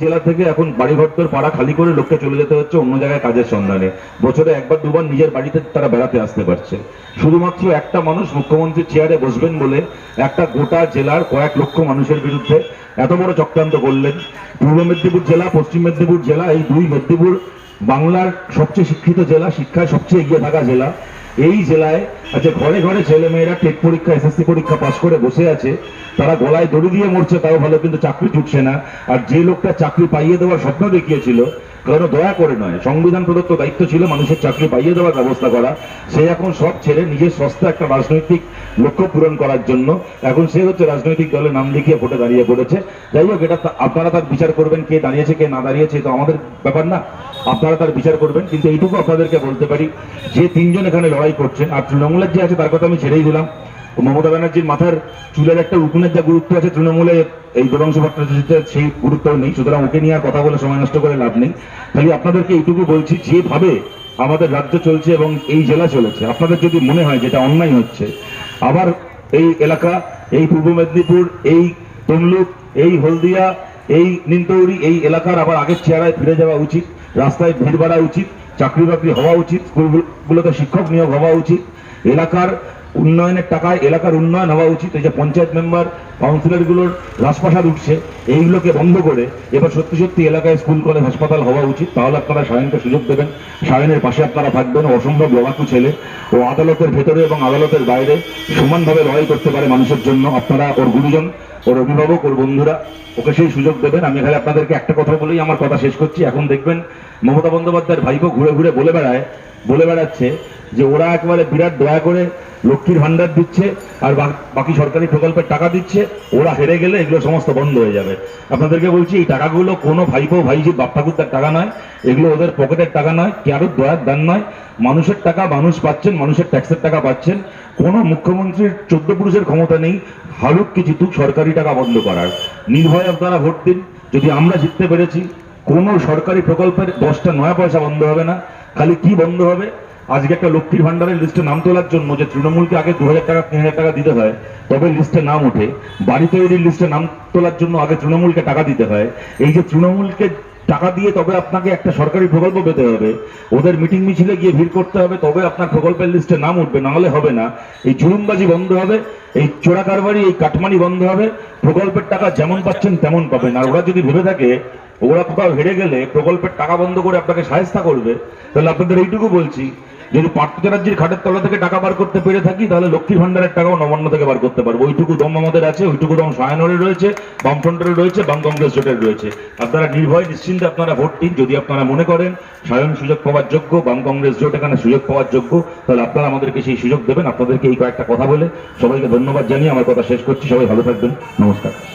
জেলা থেকে এখন বাড়িঘর পাড়া খালি করে লোককে চলে যেতে হচ্ছে অন্য জায়গায় কাজের সন্ধানে। বছরে একবার, দুবার নিজের বাড়িতে তারা বেড়াতে আসতে পারছে। শুধুমাত্র একটা মানুষ মুখ্যমন্ত্রীর চেয়ারে বসবেন বলে একটা গোটা জেলার কয়েক লক্ষ মানুষের বিরুদ্ধে এত বড় চক্রান্ত করলেন। পূর্ব মেদিনীপুর জেলা, পশ্চিম মেদিনীপুর জেলা, এই দুই মেদিনীপুর বাংলার সবচেয়ে শিক্ষিত জেলা, শিক্ষায় সবচেয়ে এগিয়ে থাকা জেলা। এই জেলায় আচ্ছা ঘরে ঘরে ছেলে মেয়েরা টেট পরীক্ষা, এসএসসি পরীক্ষা পাশ করে বসে আছে। তারা গলায় দড়ি দিয়ে মরছে, তাও ভালো, কিন্তু চাকরি জুটছে না। আর যে লোকটা চাকরি পাইয়ে দেওয়ার স্বপ্ন দেখিয়েছিল কারণ দয়া করে নয়। সংবিধান প্রদত্ত দায়িত্ব ছিল মানুষের চাকরি পাইয়ে দেওয়ার ব্যবস্থা করা। সে এখন সব ছেড়ে নিজের সস্তা একটা রাজনৈতিক লক্ষ্য পূরণ করার জন্য এখন সে হচ্ছে রাজনৈতিক দলে নাম লিখিয়ে ভোটে দাঁড়িয়ে পড়েছে। যাই হোক, এটা আপনারা তার বিচার করবেন, কে দাঁড়িয়েছে, কে না দাঁড়িয়েছে তো আমাদের ব্যাপার না। আপনারা তার বিচার করবেন, কিন্তু এইটুকু আপনাদেরকে বলতে পারি, যে তিনজন এখানে লড়াই করছেন, আর তৃণমূলের যে আছে তার কথা আমি ছেড়েই দিলাম। মমতা ব্যানার্জির মাথার চুলের একটা উকুনের যা গুরুত্ব আছে তৃণমূলে এই দেবাংশু ভট্টাচার্যের সেই গুরুত্ব নেই। সুতরাং ওকে নিয়ে আর কথা বলে সময় নষ্ট করে লাভ নেই। খালি আপনাদেরকে এইটুকু বলছি, যেভাবে আমাদের রাজ্য চলছে এবং এই জেলা চলেছে, আপনাদের যদি মনে হয় যেটা অন্যায় হচ্ছে, আবার এই এলাকা, এই পূর্ব মেদিনীপুর, এই তমলুক, এই হলদিয়া, এই নিমতৌরি, এই এলাকার আবার আগের চেহারায় ফিরে যাওয়া উচিত, রাস্তায় ভিড় বাড়া উচিত, চাকরি বাকরি হওয়া উচিত, স্কুলগুলোতে শিক্ষক নিয়োগ হওয়া উচিত, এলাকার উন্নয়নের টাকায় এলাকার উন্নয়ন হওয়া উচিত। এই যে পঞ্চায়েত মেম্বার, কাউন্সিলরগুলোর রাজপ্রাসাদ উঠছে, এইগুলোকে বন্ধ করে এবার সত্যি সত্যি এলাকায় স্কুল, কলেজ, হাসপাতাল হওয়া উচিত। তাহলে আপনারা সায়নকে সুযোগ দেবেন। সায়নের পাশে আপনারা থাকবেন। অসম্ভব লড়াকু ছেলে। ও আদালতের ভেতরে এবং আদালতের বাইরে সমানভাবে লড়াই করতে পারে মানুষের জন্য। আপনারা ওর গুরুজন। ওর অভিভাবক, ওর বন্ধুরা, ওকে সেই সুযোগ দেবেন। আমি এখানে আপনাদেরকে একটা কথা বলেই আমার কথা শেষ করছি। এখন দেখবেন মমতা বন্দ্যোপাধ্যায়ের ভাইপো ঘুরে ঘুরে বলে বেড়ায়, বলে বেড়াচ্ছে যে ওরা একেবারে বিরাট দয়া করে লক্ষ্মীর ভান্ডার দিচ্ছে আর বাকি সরকারি প্রকল্পের টাকা দিচ্ছে। ওরা হেরে গেলে এগুলো সমস্ত বন্ধ হয়ে যাবে। আপনাদেরকে বলছি, এই টাকাগুলো কোনো ভাইপো ভাইজি বাপ ঠাকুরদার টাকা নয়। এগুলো ওদের পকেটের টাকা নয়, কারোর দয়ার দান নয়। মানুষের টাকা মানুষ পাচ্ছেন, মানুষের ট্যাক্সের টাকা পাচ্ছেন। কোনো মুখ্যমন্ত্রীর চোদ্দ পুরুষের ক্ষমতা নেই। হালুক কি জিতুক সরকারি টাকা বন্ধ করার। নির্ভয় আপনারা ভোট দিন। যদি আমরা জিততে পেরেছি, কোনো সরকারি প্রকল্পের দশটা নয়া পয়সা বন্ধ হবে না। খালি কি বন্ধ হবে? আজকে একটা লক্ষ্মীর ভান্ডারের লিস্টে নাম তোলার জন্য যে তৃণমূলকে আগে দু হাজার টাকা, তিন হাজার টাকা দিতে হয়, তবে লিস্টে নাম ওঠে। বাড়ি তৈরির লিস্টে নাম তোলার জন্য আগে তৃণমূলকে টাকা দিতে হয়। এই যে তৃণমূলকে টাকা দিয়ে তবে আপনাকে একটা সরকারি প্রকল্প পেতে হবে। ওদের মিটিং মিছিলে গিয়ে ভিড় করতে হবে, তবে আপনার প্রকল্পের লিস্টে নাম উঠবে, নাহলে হবে না। এই জুলুমবাজি বন্ধ হবে, এই চোরা কারবারি এই কাটমানি বন্ধ হবে, প্রকল্পের টাকা যেমন পাচ্ছেন তেমন পাবেন। আর ওরা যদি ভেবে থাকে, ওরা কোথাও হেরে গেলে প্রকল্পের টাকা বন্ধ করে আপনাকে সাহেস্তা করবে, তাহলে আপনাদের এইটুকু বলছি যদি পার্থ চ্যাটার্জির খাটের তলা থেকে টাকা বার করতে পেরে থাকি, তাহলে লক্ষ্মীর ভান্ডারের টাকাও নবান্ন থেকে বার করতে পারব। ওইটুকু দম আমাদের আছে, ওইটুকু দম সায়নরের রয়েছে, বামফ্রন্টের রয়েছে, বাম কংগ্রেস জোটের রয়েছে। আপনারা নির্ভয় নিশ্চিন্তে আপনারা ভোট দিন, যদি আপনারা মনে করেন সায়ন সুযোগ পাওয়ার যোগ্য, বাম কংগ্রেস জোট এখানে সুযোগ পাওয়ার যোগ্য, তাহলে আপনারা আমাদেরকে সেই সুযোগ দেবেন। আপনাদেরকে এই কয়েকটা কথা বলে সবাইকে ধন্যবাদ জানিয়ে আমার কথা শেষ করছি। সবাই ভালো থাকবেন। নমস্কার।